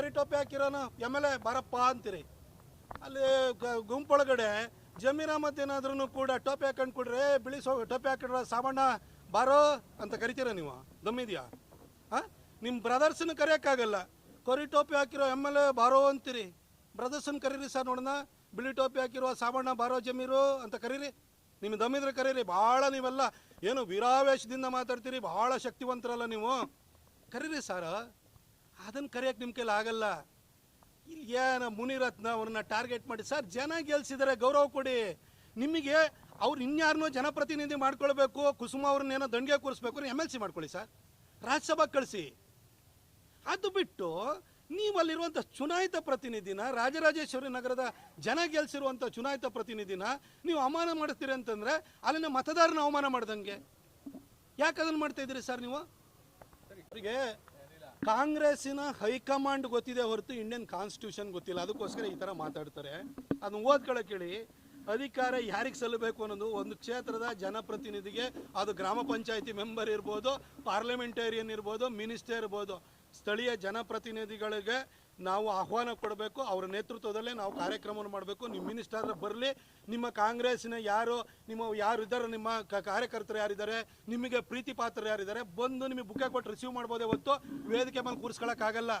ಕರಿ ಟೋಪಿ ಹಾಕಿರೋನ M L A ಬಾರಪ್ಪ ಅಂತೀರಿ. ಅಲ್ಲಿ ಗುಂಪೊಳಗಡೆ ಜಮೀನ ಅಹಮದ್ ಏನಾದ್ರೂ ಕೂಡ ಟೋಪಿ ಹಾಕೊಂಡು ಕೊಡ್ರಿ ಬಿಳಿ ಸೋ, ಟೋಪಿ ಹಾಕಿಡ್ರ ಸಾಮಣ್ಣ ಬಾರೋ ಅಂತ ಕರಿತೀರ ನೀವು? ದಮ್ಮಿದ್ಯಾ ಹಾ? ನಿಮ್ಮ ಬ್ರದರ್ಸನ್ನು ಕರೆಯೋಕ್ಕಾಗಲ್ಲ. ಕರಿ ಟೋಪಿ ಹಾಕಿರೋ ಎಂ ಎಲ್ ಎ ಬಾರೋ ಅಂತೀರಿ. ಬ್ರದರ್ಸನ್ನ ಕರೀರಿ ಸರ್ ನೋಡೋಣ. ಬಿಳಿ ಟೋಪಿ ಹಾಕಿರೋ ಸಾಮಣ್ಣ ಬಾರೋ ಜಮೀರು ಅಂತ ಕರೀರಿ. ನಿಮ್ಮ ದಮ್ಮಿದ್ರೆ ಕರೀರಿ. ಭಾಳ ನೀವೆಲ್ಲ ಏನು ವೀರಾವೇಶದಿಂದ ಮಾತಾಡ್ತೀರಿ. ಭಾಳ ಶಕ್ತಿವಂತರಲ್ಲ ನೀವು. ಕರೀರಿ ಸರ್. ಅದನ್ನು ಕರೆಯಕ್ ನಿಮ್ಮ ಕೈಲಿ ಆಗಲ್ಲ. ಇಲ್ಲಿ ಏನ ಮುನಿರತ್ನ ಅವ್ರನ್ನ ಟಾರ್ಗೆಟ್ ಮಾಡಿ. ಸರ್, ಜನ ಗೆಲ್ಸಿದ್ದಾರೆ ಗೌರವ ಕೊಡಿ. ನಿಮಗೆ ಅವ್ರು ಇನ್ಯಾರನ್ನೋ ಜನಪ್ರತಿನಿಧಿ ಮಾಡ್ಕೊಳ್ಬೇಕು, ಕುಸುಮ ಅವ್ರನ್ನ ಏನೋ ದಂಡಿಗೆ ಕೂರಿಸ್ಬೇಕು ಎಂ ಎಲ್ ಸಿ ಮಾಡ್ಕೊಳ್ಳಿ ಸರ್. ರಾಜ್ಯಸಭಾ ಕಳಿಸಿ. ಅದು ಬಿಟ್ಟು ನೀವಲ್ಲಿರುವಂಥ ಚುನಾಯಿತ ಪ್ರತಿನಿಧಿನ, ರಾಜರಾಜೇಶ್ವರಿ ನಗರದ ಜನ ಗೆಲ್ಸಿರುವಂಥ ಚುನಾಯಿತ ಪ್ರತಿನಿಧಿನ ನೀವು ಅವಮಾನ ಮಾಡ್ತೀರಿ ಅಂತಂದ್ರೆ ಅಲ್ಲಿನ ಮತದಾರನ ಅವಮಾನ ಮಾಡ್ದಂಗೆ. ಯಾಕೆ ಅದನ್ನು ಮಾಡ್ತಾ ಇದ್ದೀರಿ ಸರ್ ನೀವು? ಅವರಿಗೆ ಕಾಂಗ್ರೆಸ್ಸಿನ ಹೈಕಮಾಂಡ್ ಗೊತ್ತಿದೆ ಹೊರತು ಇಂಡಿಯನ್ ಕಾನ್ಸ್ಟಿಟ್ಯೂಷನ್ ಗೊತ್ತಿಲ್ಲ. ಅದಕ್ಕೋಸ್ಕರ ಈ ಥರ ಮಾತಾಡ್ತಾರೆ. ಅದನ್ನ ಓದ್ಕೊಳಕ್ಕೆ ಹೇಳಿ. ಅಧಿಕಾರ ಯಾರಿಗೆ ಸಲ್ಲಬೇಕು ಅನ್ನೋದು ಒಂದು ಕ್ಷೇತ್ರದ ಜನಪ್ರತಿನಿಧಿಗೆ, ಅದು ಗ್ರಾಮ ಪಂಚಾಯತಿ ಮೆಂಬರ್ ಇರ್ಬೋದು, ಪಾರ್ಲಿಮೆಂಟೇರಿಯನ್ ಇರ್ಬೋದು, ಮಿನಿಸ್ಟರ್ ಇರ್ಬೋದು. ಸ್ಥಳೀಯ ಜನಪ್ರತಿನಿಧಿಗಳಿಗೆ ನಾವು ಆಹ್ವಾನ ಕೊಡಬೇಕು, ಅವರ ನೇತೃತ್ವದಲ್ಲೇ ನಾವು ಕಾರ್ಯಕ್ರಮವನ್ನು ಮಾಡಬೇಕು. ನಿಮ್ಮ ಮಿನಿಸ್ಟರ್ ಬರಲಿ, ನಿಮ್ಮ ಕಾಂಗ್ರೆಸ್ಸಿನ ಯಾರು, ನಿಮ್ಮ ಯಾರು ಇದ್ದಾರೆ, ನಿಮ್ಮ ಕಾರ್ಯಕರ್ತರು ಯಾರಿದ್ದಾರೆ, ನಿಮಗೆ ಪ್ರೀತಿ ಪಾತ್ರರು ಯಾರಿದ್ದಾರೆ, ಬಂದು ನಿಮಗೆ ಬುಕ್ಕೆ ಕೊಟ್ಟು ರಿಸೀವ್ ಮಾಡ್ಬೋದೇ ಹೊತ್ತು ವೇದಿಕೆ ಮೇಲೆ ಕೂರಿಸ್ಕೊಳಕ್ಕಾಗಲ್ಲ.